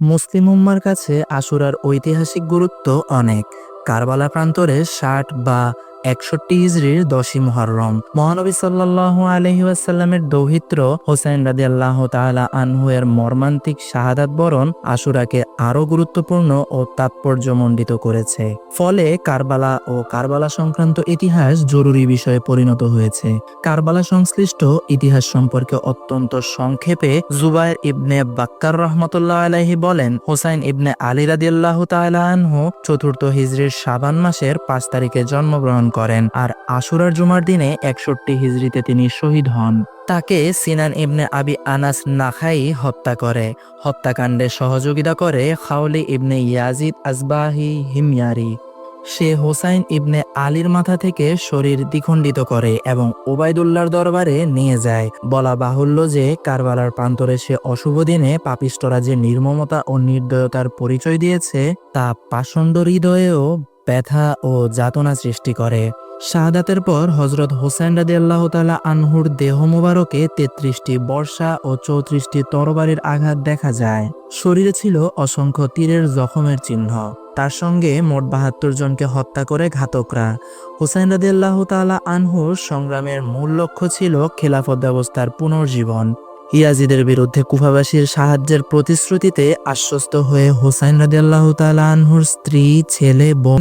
মুসলিম উম্মার কাছে আশুরার ঐতিহাসিক গুরুত্ব অনেক। কারবালা প্রান্তরে ষাট বা একষট্টি হিজড়ির দশই মহরম মহানবী সাল্লাহ আলহি আসাল্লামের দৌহিত্র হোসেন রাদি আল্লাহ তালা আনহু এর মর্মান্তিক শাহাদাত বরণ আশুরাকে আরও গুরুত্বপূর্ণ ও তাৎপর্যমণ্ডিত করেছে। ফলে কারবালা ও কারবালা সংক্রান্ত ইতিহাস জরুরি বিষয়ে পরিণত হয়েছে। কারবালা সংশ্লিষ্ট ইতিহাস সম্পর্কে অত্যন্ত সংক্ষেপে জুবাইর ইবনে বাক্কার রহমতুল্লাহ আলাহি বলেন হোসাইন ইবনে আলী রাদিয়াল্লাহ তাআলা আনহু চতুর্থ হিজরির সাবান মাসের পাঁচ তারিখে জন্মগ্রহণ করেন আর আশুরার জুমার দিনে একষট্টি হিজরিতে তিনি শহীদ হন। তাকে সিনান ইবনে আবি আনাস নাখাই হত্যা করে। হত্যাকাণ্ডে সহযোগিতা করে খাওলি ইবনে ইয়াজিদ আজবাহি হিময়ারি। সে হোসাইন ইবনে আলীর মাথা থেকে শরীর দ্বিখণ্ডিত করে এবং ওবায়দুল্লাহর দরবারে নিয়ে যায়। বলা বাহুল্য যে কারবালার প্রান্তরে সে অশুভ দিনে পাপিষ্টরা যে নির্মমতা ও নির্দয়তার পরিচয় দিয়েছে, তা পাষণ্ড হৃদয়েও ব্যথা ও যাতনা সৃষ্টি করে। শাহাদাতের পর হজরত হোসেন রাদি আল্লাহ তালা আনহুর দেহ মোবারকে তেত্রিশটি বর্ষা ও চৌত্রিশটি তরবারির আঘাত দেখা যায়। শরীরে ছিল অসংখ্য তীরের জখমের চিহ্ন। তার সঙ্গে মোট বাহাত্তর জনকে হত্যা করে ঘাতকরা। হুসাইন রাদি আল্লাহ তালা আনহুর সংগ্রামের মূল লক্ষ্য ছিল খেলাফত ব্যবস্থার পুনর্জীবন। ইয়াজিদের বিরুদ্ধে কুফাবাসীর সাহায্যের প্রতিশ্রুতিতে আশ্বস্ত হয়ে হোসাইন রাদিয়াল্লাহ তাআলা আনহুর স্ত্রী, ছেলে, বোন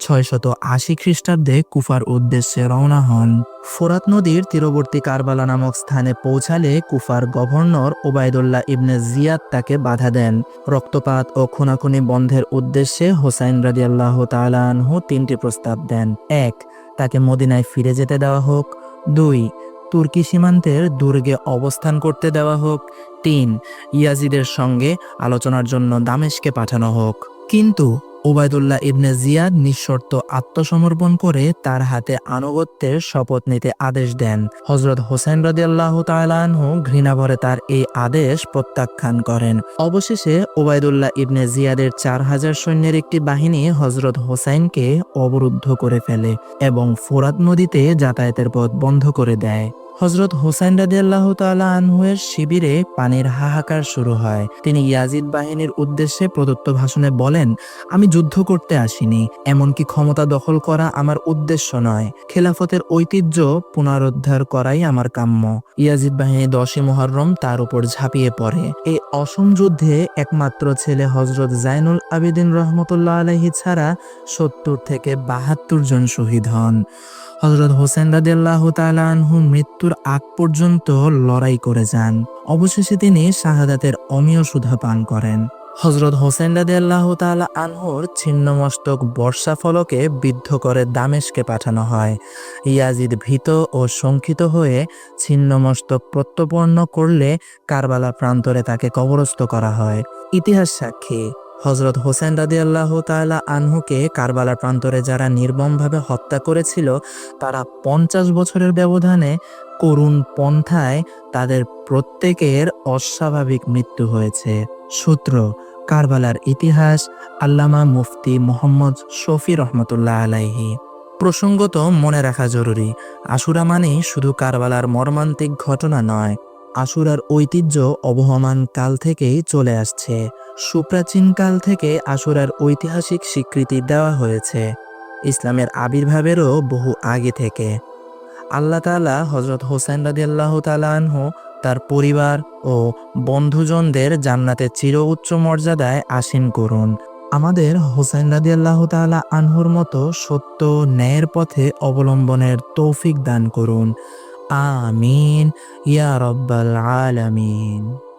ছয়শত আশি খ্রিস্টাব্দে কুফার উদ্দেশ্যে রওনা হন। ফোরাত নদীর তীরবর্তী কারবালা নামক স্থানে পৌঁছালে কুফার গভর্নর ওবায়দুল্লাহ ইবনে জিয়াদ তাকে বাধা দেন। রক্তপাত ও খুনাখুনি বন্ধের উদ্দেশ্যে হোসাইন রাদিয়াল্লাহ তাআলা আনহু তিনটি প্রস্তাব দেন। এক, তাকে মদিনায় ফিরে যেতে দেওয়া হোক। দুই তুর্কি সীমান্তের দুর্গে অবস্থান করতে দেওয়া হোক। তিন, ইয়াজিদের সঙ্গে আলোচনার জন্য দামেশকে পাঠানো হোক। কিন্তু ওবায়দুল্লাহ ইবনে জিয়াদ নিঃশর্ত আত্মসমর্পণ করে তার হাতে আনুগত্যের শপথ নিতে আদেশ দেন। হজরত হোসেন রাদিয়াল্লাহ তাআলাহু ঘৃণা ভরে তার এই আদেশ প্রত্যাখ্যান করেন। অবশেষে ওবায়দুল্লাহ ইবনে জিয়াদের চার হাজার সৈন্যের একটি বাহিনী হজরত হোসাইনকে অবরুদ্ধ করে ফেলে এবং ফোরাত নদীতে যাতায়াতের পথ বন্ধ করে দেয়। হজরত হোসাইন রাদি আল্লাহ তালা আনহুয়ের শিবিরে পানির হাহাকার শুরু হয়। তিনি ইয়াজিদ বাহিনীর উদ্দেশ্যে প্রদত্ত ভাষণে বলেন, আমি যুদ্ধ করতে আসিনি, এমনকি ক্ষমতা দখল করা আমার উদ্দেশ্য নয়। খেলাফতের ঐতিহ্য পুনরুদ্ধার করাই আমার কাম্য। ইয়াজিদ বাহিনী দশই মহরম তার উপর ঝাঁপিয়ে পড়ে। এই অসম যুদ্ধে একমাত্র ছেলে হজরত জাইনুল আবিদিন রহমতুল্লাহ আলহি ছাড়া সত্তর থেকে বাহাত্তর জন শহীদ হন। হজরত হোসেন রাদিয়াল্লাহু তাআলা আনহু মৃত্যুর আগ পর্যন্ত লড়াই করে যান। অবশেষে তিনি শাহাদাতের অমীয় সুধা পান করেন। হজরত হোসেন রাদিয়াল্লাহু তাআলা আনহুর ছিন্নমস্তক বর্ষা ফলকে বিদ্ধ করে দামেশকে পাঠানো হয়। ইয়াজিদ ভীত ও শঙ্কিত হয়ে ছিন্নমস্তক প্রত্যপন্ন করলে কারবালা প্রান্তরে তাকে কবরস্থ করা হয়। ইতিহাস সাক্ষী হজরত হোসেন রাদি আল্লাহ তালা আনহুকে কারবালার প্রান্তরে যারা নির্মমভাবে হত্যা করেছিল, তারা পঞ্চাশ বছরের ব্যবধানে করুণ পন্থায় তাদের প্রত্যেকের অস্বাভাবিক মৃত্যু হয়েছে। সূত্র, কারবালার ইতিহাস, আল্লামা মুফতি মোহাম্মদ শফি রহমতুল্লাহ আলাইহি। প্রসঙ্গত মনে রাখা জরুরি, আশুরা মানে শুধু কারবালার মর্মান্তিক ঘটনা নয়, আশুরার ঐতিহ্য অবহমান কাল থেকেই চলে আসছে। সুপ্রাচীন কাল থেকে আশুরার ঐতিহাসিক স্বীকৃতি দেওয়া হয়েছে। ইসলামের আবির্ভাবেরও বহু আগে থেকে। আল্লাহ তালা হজরত হোসেন রাদি আল্লাহ আনহু তার পরিবার ও বন্ধুজনদের জান্নাতে চির উচ্চ মর্যাদায় আসীন করুন। আমাদের হোসেন রাদি আল্লাহ তালা আনহুর মতো সত্য ন্যায়ের পথে অবলম্বনের তৌফিক দান করুন। আমিন। ইয়া রব্বাল আলামিন।